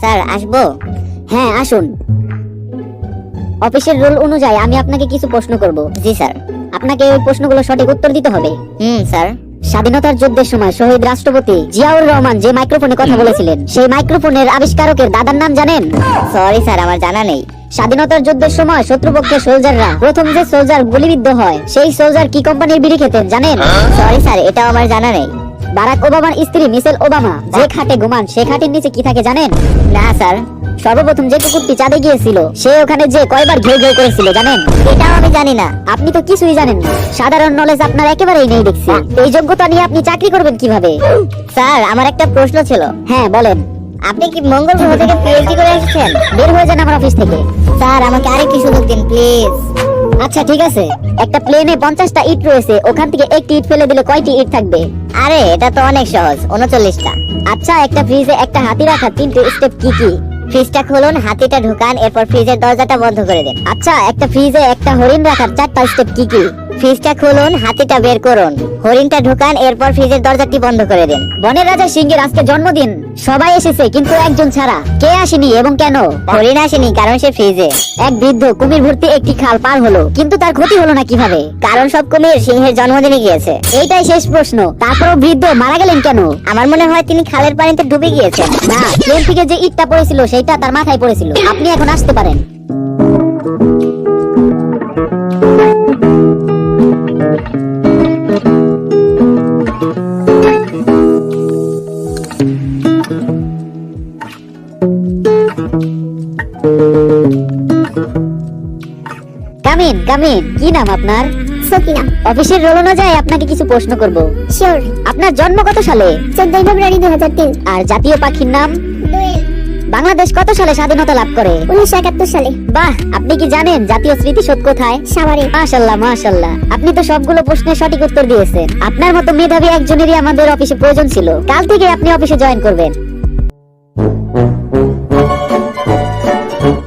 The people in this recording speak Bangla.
স্যার আসব? হ্যাঁ আসুন। অফিসের রোল অনুযায়ী আমি আপনাকে কিছু প্রশ্ন করব। জি স্যার। আপনাকে ওই প্রশ্নগুলো সঠিক উত্তর দিতে হবে। হুম স্যার। স্বাধীনতার যুদ্ধের সময় শহীদ রাষ্ট্রপতি জিয়াউর রহমান যে মাইক্রোফোনে কথা বলেছিলেন সেই মাইক্রোফোনের আবিষ্কারকের দাদার নাম জানেন? সরি স্যার আমার জানা নেই। স্বাধীনতার যুদ্ধের সময় শত্রুপক্ষের সোলজাররা প্রথম যে সোলজার গুলিবিদ্ধ হয় সেই সোলজার কি কোম্পানির বিড়ি খেতেন জানেন? সরি স্যার এটাও আমার জানা নেই। বারাক ওবামার স্ত্রী মিসেল ওবামা যে খাটে ঘুমান, সে খাটের নিচে কি থাকে জানেন? না, স্যার। সর্বপ্রথম যে কুকুরটি চাঁদে গিয়েছিল, সে ওখানে যে কয়বার ঘেউ ঘেউ করেছিল, জানেন? এটাও আমি জানি না। আপনি তো কিছুই জানেন না। সাধারণ নলেজ আপনার একেবারেই নেই, দেখছি। এই যোগ্যতা নিয়ে আপনি চাকরি করবেন কীভাবে? স্যার, আমার একটা প্রশ্ন ছিল। হ্যাঁ বলেন। আপনি কি মঙ্গল গ্রহ থেকে পিএইচডি করে এসেছেন? বের হয়ে যান আমার অফিস থেকে। স্যার, আমাকে আরেকটি সুযোগ দিন প্লিজ আচ্ছা ঠিক আছে। একটা প্লেনে পঞ্চাশটা ইট রয়েছে ওখান থেকে একটি ইট ফেলে দিলে কয়টি ইট থাকবে? আরে এটা তো অনেক সহজ উনচল্লিশটা। আচ্ছা একটা ফ্রিজে একটা হাতি রাখা তিনটে স্টেপ কি কি? ফ্রিজটা খুলুন হাতিটা ঢুকান এরপর ফ্রিজের দরজাটা বন্ধ করে দেন। আচ্ছা একটা ফ্রিজে একটা হরিণ রাখার চারটা স্টেপ কি কি? ফ্রিজটা খুলুন, হাতিটা বের করুন। হরিণটা ঢুকান, এরপর ফ্রিজের দরজাটি বন্ধ করে দিন। বনের রাজা সিংহের আজকে জন্মদিন। সবাই এসেছে, কিন্তু একজন ছাড়া। কে আসেনি এবং কেন? হরিণ আসেনি, কারণ সে ফ্রিজে। এক বৃদ্ধ কুমির ভর্তি একটি খাল পার হলো, কিন্তু তার ক্ষতি হলো না কীভাবে? কারণ সব কুমির সিংহের জন্মদিনে গিয়েছে। এইটাই শেষ প্রশ্ন। তারপরও বৃদ্ধ মারা গেলেন কেন? আমার মনে হয় তিনি খালের পানিতে ডুবে গিয়েছেন। না প্লেন থেকে যে ইটটা পড়েছিল, সেইটা তার মাথায় পড়েছিল। আপনি এখন আসতে পারেন। কামিন কামিন কি নাম আপনার? সকিনা অফিসের রোল অনুযায়ী আপনাকে কিছু প্রশ্ন করব? শিওর আপনার জন্ম কত সালে? চোদ্দই ফেব্রুয়ারি দুই হাজার তিন। আর জাতীয় পাখির নাম? বাংলাদেশ কত সালে স্বাধীনতা লাভ করে? উনিশশো একাত্তর সালে। বাহ আপনি কি জানেন জাতীয় স্মৃতিসৌধ কোথায়? সাভারে। মাশাল্লাহ মাশাল্লাহ। আপনি তো সবগুলো প্রশ্নের সঠিক উত্তর দিয়েছেন। আপনার মতো মেধাবী একজনেরই আমাদের অফিসে প্রয়োজন ছিল। কাল থেকে আপনি অফিসে জয়েন করবেন।